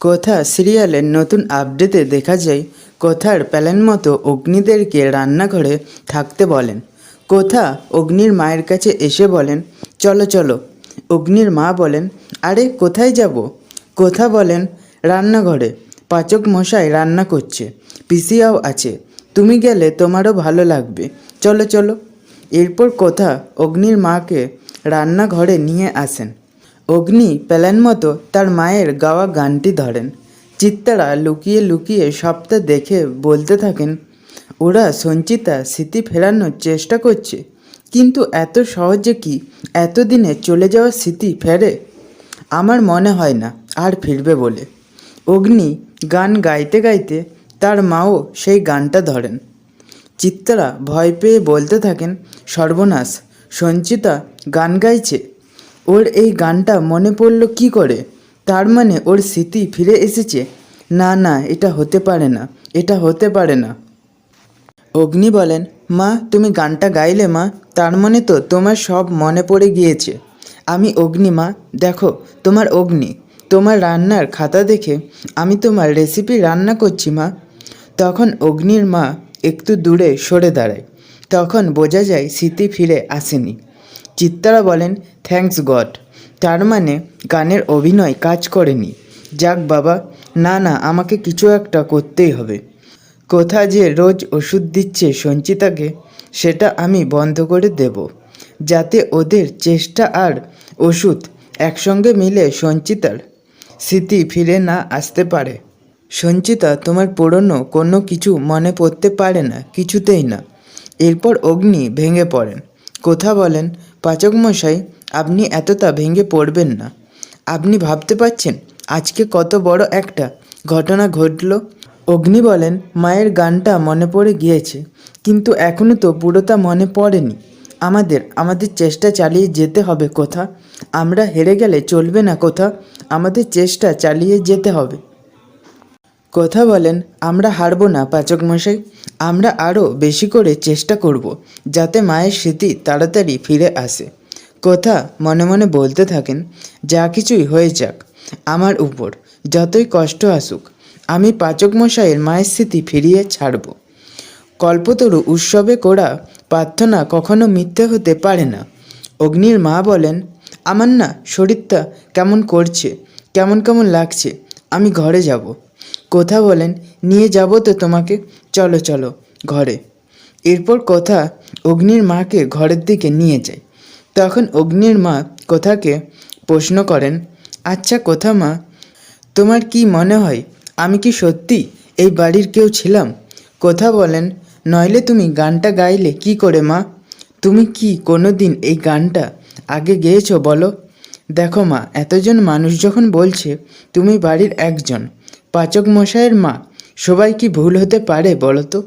কথা সিরিয়ালের নতুন আপডেটে দেখা যায়, কথার প্ল্যান মতো অগ্নিদেরকে রান্নাঘরে থাকতে বলেন। কোথা অগ্নির মায়ের কাছে এসে বলেন, চলো চলো। অগ্নির মা বলেন, আরে, কোথায় যাব? কোথা বলেন, রান্নাঘরে। পাচক মশাই রান্না করছে। পিসিয়াও আছে। তুমি গেলে তোমারও ভালো লাগবে। চলো চলো। এরপর কোথা অগ্নির মাকে রান্নাঘরে নিয়ে আসেন। অগ্নি প্ল্যান মতো তার মায়ের গাওয়া গানটি ধরেন। চিত্তারা লুকিয়ে লুকিয়ে সবটা দেখে বলতে থাকেন, ওরা সঞ্চিতা স্মৃতি ফেরানোর চেষ্টা করছে, কিন্তু এত সহজে কি এতদিনে চলে যাওয়া স্মৃতি ফেরে? আমার মনে হয় না, আর ফিরবে বলে। অগ্নি গান গাইতে গাইতে তার মাও সেই গানটা ধরেন। চিত্তরা ভয় পেয়ে বলতে থাকেন, সর্বনাশ, সঞ্চিতা গান গাইছে? ওর এই গানটা মনে পড়ল কি করে? তার মানে ওর স্মৃতি ফিরে এসেছে। না না, এটা হতে পারে না, এটা হতে পারে না। অগ্নি বলেন, মা, তুমি গানটা গাইলে, মা। তার মানে তো তোমার সব মনে পড়ে গিয়েছে। আমি অগ্নি, মা। দেখো, তোমার অগ্নি। তোমার রান্নার খাতা দেখে আমি তোমার রেসিপি রান্না করছি, মা। তখন অগ্নির মা একটু দূরে সরে দাঁড়ায়। তখন বোঝা যায় স্মৃতি ফিরে আসেনি। চিত্তারা বলেন থ্যাঙ্কস গড তার মানে গানের অভিনয় কাজ করেনি। যাক বাবা, না না, আমাকে কিছু একটা করতেই হবে। কোথা যে রোজ ওষুধ দিচ্ছে সঞ্চিতাকে, সেটা আমি বন্ধ করে দেব। যাতে ওদের চেষ্টা আর ওষুধ একসঙ্গে মিলে সঞ্চিতার স্মৃতি ফিরে না আসতে পারে। সঞ্চিতা, তোমার পুরনো কোনো কিছু মনে পড়তে পারে না, কিছুতেই না। এরপর অগ্নি ভেঙে পড়েন। কোথা বলেন পাচক মশাই, আপনি এতটা ভেঙে পড়বেন না। আপনি ভাবতে পারছেন, আজকে কত বড় একটা ঘটনা ঘটলো? অগ্নি বলেন, মায়ের গানটা মনে পড়ে গিয়েছে, কিন্তু এখনও তো পুরোটা মনে পড়েনি। আমাদের আমাদের চেষ্টা চালিয়ে যেতে হবে কোথা? আমরা হেরে গেলে চলবে না কোথা? আমাদের চেষ্টা চালিয়ে যেতে হবে। কথা বলেন, আমরা হারবো না, পাচক মশাই। আমরা আরও বেশি করে চেষ্টা করব, যাতে মায়ের স্মৃতি তাড়াতাড়ি ফিরে আসে। কথা মনে মনে বলতে থাকেন, যা কিছুই হয়ে যাক, আমার উপর, যতই কষ্ট আসুক, আমি পাচক মশাইয়ের মায়ের স্মৃতি ফিরিয়ে ছাড়ব। কল্পতরু উৎসবে করা প্রার্থনা কখনো মিথ্যে হতে পারে না। অগ্নির মা বলেন, আমার না শরীরটা কেমন করছে, কেমন কেমন লাগছে, আমি ঘরে যাব। কোথা বলেন, নিয়ে যাব তো তোমাকে। চলো চলো, ঘরে। এরপর কথা অগ্নির মাকে ঘরের দিকে নিয়ে যায়। তখন অগ্নির মা কোথাকে প্রশ্ন করেন আচ্ছা কোথা মা, তোমার কি মনে হয়, আমি কি সত্যি এই বাড়ির কেউ ছিলাম? কথা বলেন, নইলে তুমি গানটা গাইলে কি করে মা? তুমি কি কোনো দিন এই গানটা আগে গেয়েছো বলো? দেখো মা, এতজন মানুষ যখন বলছে, তুমি বাড়ির একজন পাচক মশাইয়ের মা, সবাই কি ভুল হতে পারে বলো তো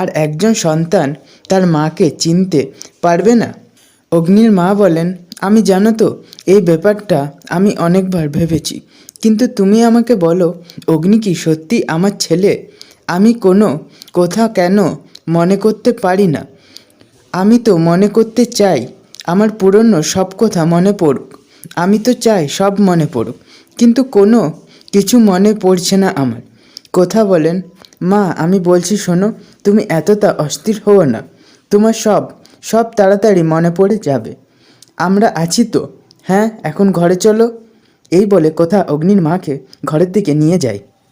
আর একজন সন্তান তার মাকে চিনতে পারবে না? অগ্নির মা বলেন, আমি জানো তো, এই ব্যাপারটা আমি অনেকবার ভেবেছি। কিন্তু তুমি আমাকে বলো, অগ্নি কি সত্যি আমার ছেলে? আমি কোনো কথা কেন মনে করতে পারি না? আমি তো মনে করতে চাই, আমার পুরনো সব কথা মনে পড়ুক। আমি তো চাই সব মনে পড়ুক। কিন্তু কোনো কিছু মনে পড়ছে না আমার। কথা বলেন, মা, আমি বলছি শোনো, তুমি এতটা অস্থির হও না। তোমার সব সব তাড়াতাড়ি মনে পড়ে যাবে। আমরা আছি তো হ্যাঁ এখন ঘরে চলো। এই বলে কথা অগ্নির মাকে ঘরের দিকে নিয়ে যায়।